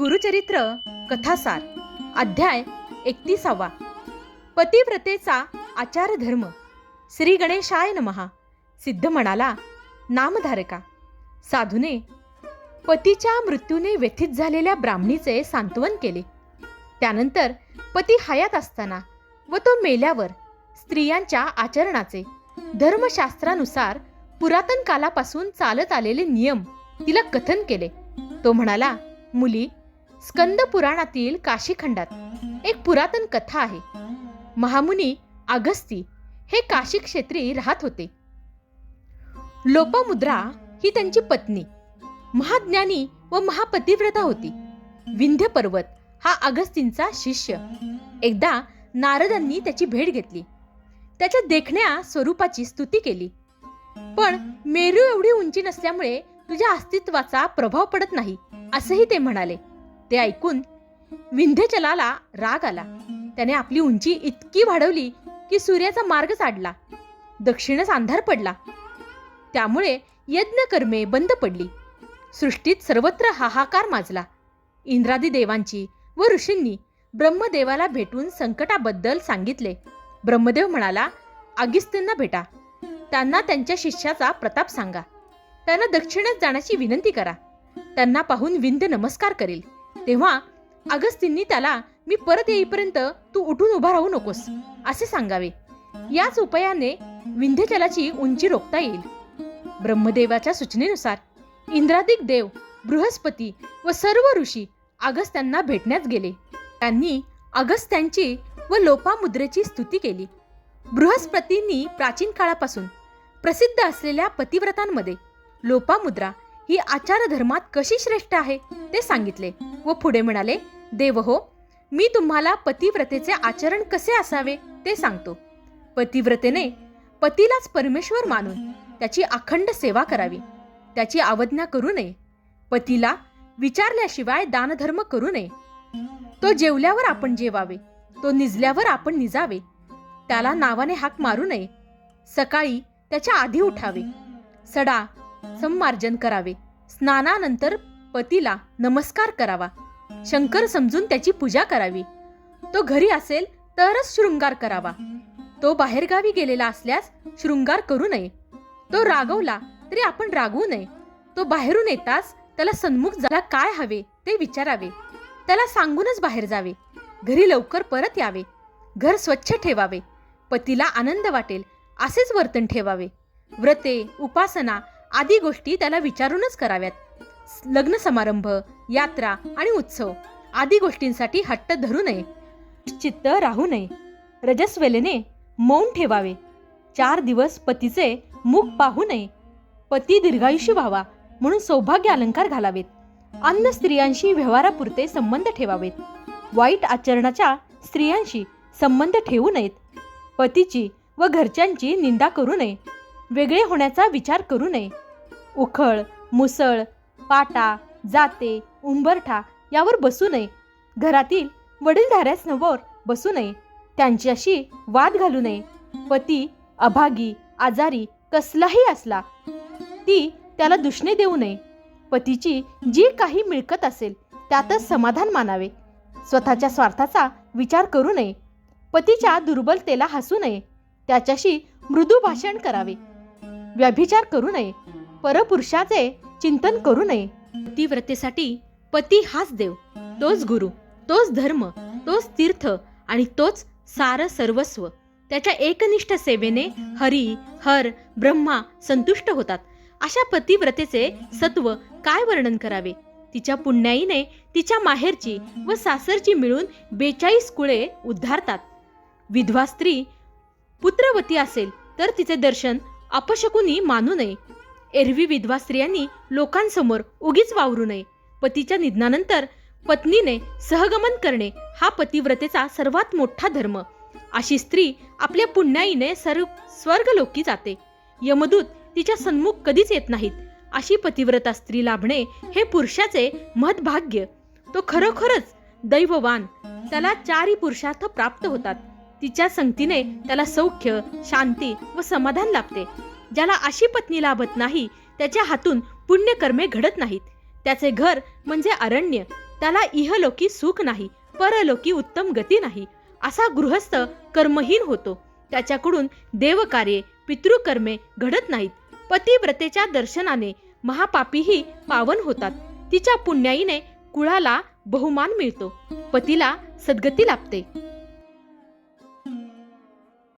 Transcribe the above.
गुरुचरित्र कथासार अध्याय एकतीसावा. पतिव्रतेचा आचार धर्म श्री गणेशाय नमहा सिद्ध म्हणाला नामधारका. साधूने पतीच्या मृत्यूने व्यथित झालेल्या ब्राह्मणीचे सांत्वन केले. त्यानंतर पती हयात असताना व तो मेल्यावर स्त्रियांच्या आचरणाचे धर्मशास्त्रानुसार पुरातन कालापासून चालत आलेले नियम तिला कथन केले. तो म्हणाला मुली स्कंद पुराणातील काशीखंडात एक पुरातन कथा आहे. महामुनी अगस्ती हे काशी क्षेत्री राहत होते. लोपमुद्रा ही त्यांची पत्नी महाज्ञानी व महापतिव्रता होती. विंध्य पर्वत हा अगस्तींचा शिष्य. एकदा नारदांनी त्याची भेट घेतली. त्याच्या देखण्या स्वरूपाची स्तुती केली. पण मेरू एवढी उंची नसल्यामुळे तुझ्या अस्तित्वाचा प्रभाव पडत नाही असेही ते म्हणाले. ते ऐकून विंध्यचलाला राग आला. त्याने आपली उंची इतकी वाढवली की सूर्याचा मार्ग साडला दक्षिणच अंधार पडला. त्यामुळे यज्ञकर्मे बंद पडली. सृष्टीत सर्वत्र हाहाकार माजला. इंद्रादी देवांची व ऋषींनी ब्रह्मदेवाला भेटून संकटाबद्दल सांगितले. ब्रह्मदेव म्हणाला अगिस्तींना भेटा. त्यांना त्यांच्या शिष्याचा प्रताप सांगा. त्यांना दक्षिणेत जाण्याची विनंती करा. त्यांना पाहून विंध्य नमस्कार करेल. तेव्हा अगस्तींनी त्याला मी परत येईपर्यंत तू उठून उभा राहू नकोस असे सांगावे. याच उपायाने विंध्यचलाची उंची रोखता येईल. ब्रह्मदेवाच्या सूचनेनुसार इंद्रादिक देव बृहस्पती व सर्व ऋषी अगस्त्यांना भेटण्यास गेले. त्यांनी अगस्त्यांची व लोपामुद्रेची स्तुती केली. बृहस्पतींनी प्राचीन काळापासून प्रसिद्ध असलेल्या पतिव्रतांमध्ये लोपामुद्रा ही आचार धर्मात कशी श्रेष्ठ आहे ते सांगितले व पुढे म्हणाले देव हो मी तुम्हाला पतिव्रतेचे आचरण कसे असावे ते सांगतो. पतिव्रतेने पतीलाच परमेश्वर मानून त्याची अखंड सेवा करावी. त्याची अवज्ञा करू नये. पतीला विचारल्याशिवाय दानधर्म करू नये. तो जेवल्यावर आपण जेवावे. तो निजल्यावर आपण निजावे. त्याला नावाने हाक मारू नये. सकाळी त्याच्या आधी उठावे. सडा संमार्जन करावे. स्नानानंतर पतीला नमस्कार करावा. शंकर समजून त्याची पूजा करावी. तो घरी असेल तरच शृंगार करावा. तो बाहेरगावी गेलेला असल्यास शृंगार करू नये. तो रागवला तरी आपण रागवू नये. तो बाहेरून येताच त्याला सन्मुख झाला काय हवे ते विचारावे. त्याला सांगूनच बाहेर जावे. घरी लवकर परत यावे. घर स्वच्छ ठेवावे. पतीला आनंद वाटेल असेच वर्तन ठेवावे. व्रते उपासना आदी गोष्टी त्याला विचारूनच कराव्यात. लग्न समारंभ यात्रा आणि उत्सव आदी गोष्टींसाठी हट्ट धरू नये चित्त राहू नये रजस्वेलेने मौन ठेवावे चार दिवस पतीचे मुख पाहू नये पती दीर्घायुषी व्हावा म्हणून सौभाग्य अलंकार घालावेत. अन्न स्त्रियांशी व्यवहारापुरते संबंध ठेवावेत. वाईट आचरणाच्या स्त्रियांशी संबंध ठेवू नयेत. पतीची व घरच्यांची निंदा करू नये. वेगळे होण्याचा विचार करू नये. उखळ मुसळ पाटा जाते उंबरठा यावर बसू नये. घरातील वडीलधाऱ्यासमोर बसू नये. त्यांच्याशी वाद घालू नये. पती अभागी आजारी कसलाही असला ती त्याला दुष्णे देऊ नये. पतीची जी काही मिळकत असेल त्यातच समाधान मानावे. स्वतःच्या स्वार्थाचा विचार करू नये. पतीच्या दुर्बलतेला हसू नये. त्याच्याशी मृदू भाषण करावे. व्यभिचार करू नये. परपुरुषाचे चिंतन करू नये. पतिव्रतेसाठी पती हाच देव. तोच गुरु तोच धर्म तोच तीर्थ आणि तोच सार सर्वस्व. त्याच्या एकनिष्ठ सेवेने हरी हर ब्रह्मा संतुष्ट होतात. अशा पतिव्रतेचे सत्व काय वर्णन करावे? तिच्या पुण्याईने तिच्या माहेरची व सासरची मिळून बेचाळीस कुळे उद्धारतात. विधवा स्त्री पुत्रवती असेल तर तिचे दर्शन अपशकुनी मानू नये. एरवी विधवा स्त्रियांनी लोकांसमोर उगीच वावरू नये. पतीच्या निधनानंतर पत्नीने सहगमन करणे हा पतिव्रतेचा सर्वात मोठा धर्म. अशी स्त्री आपल्या पुण्याईने सर्व स्वर्गलोकी जाते. यमदूत तिच्या सन्मुख कधीच येत नाहीत. अशी पतिव्रता स्त्री लाभणे हे पुरुषाचे महत्भाग्य तो खरोखरच दैववान. त्याला चारही पुरुषार्थ प्राप्त होतात. तिच्या संगतीने त्याला सौख्य शांती व समाधान लाभते. ज्याला अशी पत्नी लाभत नाही त्याच्या हातून पुण्यकर्मे घडत नाहीत. त्याचे घर म्हणजे अरण्य. त्याला इहलोकी सुख नाही परलोकी उत्तम गती नाही. असा गृहस्थ कर्महीन होतो. त्याच्याकडून देवकार्ये पितृकर्मे घडत नाहीत. पतिव्रतेच्या दर्शनाने महापापीही पावन होतात. तिच्या पुण्याईने कुळाला बहुमान मिळतो. पतीला सद्गती लाभते.